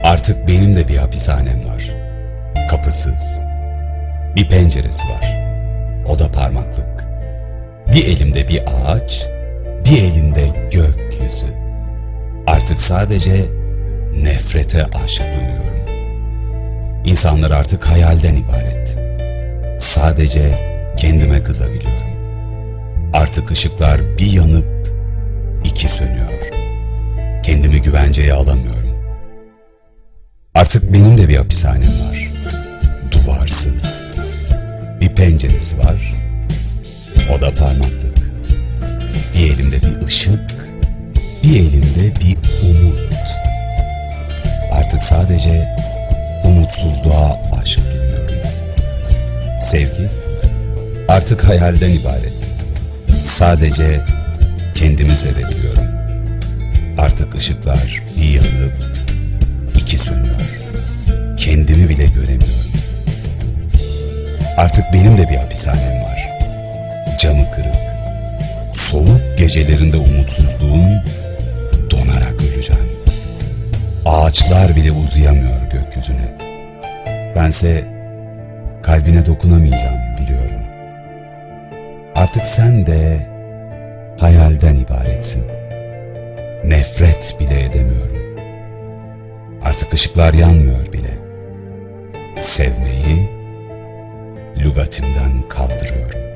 Artık benim de bir hapishanem var. Kapısız. Bir penceresi var. O da parmaklık. Bir elimde bir ağaç, bir elimde gökyüzü. Artık sadece nefrete aşk duyuyorum. İnsanlar artık hayalden ibaret. Sadece kendime kızabiliyorum. Artık ışıklar bir yanıp iki sönüyor. Kendimi güvenceye alamıyorum. Artık benim de bir hapishanem var. Duvarsız. Bir penceresi var. O da parmaklık. Bir elimde bir ışık, bir elimde bir umut. Artık sadece umutsuzluğa aşk duyuyorum. Sevgi artık hayalden ibaret. Sadece kendimi sevebiliyorum. Artık ışıklar bir yanıp iki sönüyor. Kendimi bile göremiyorum. Artık benim de bir hapishanem var. Camı kırık. Soğuk gecelerinde umutsuzluğum donarak öleceğim. Ağaçlar bile uzayamıyor gökyüzüne. Bense kalbine dokunamayacağım. Artık sen de hayalden ibaretsin. Nefret bile edemiyorum. Artık ışıklar yanmıyor bile. Sevmeyi lügatimden kaldırıyorum.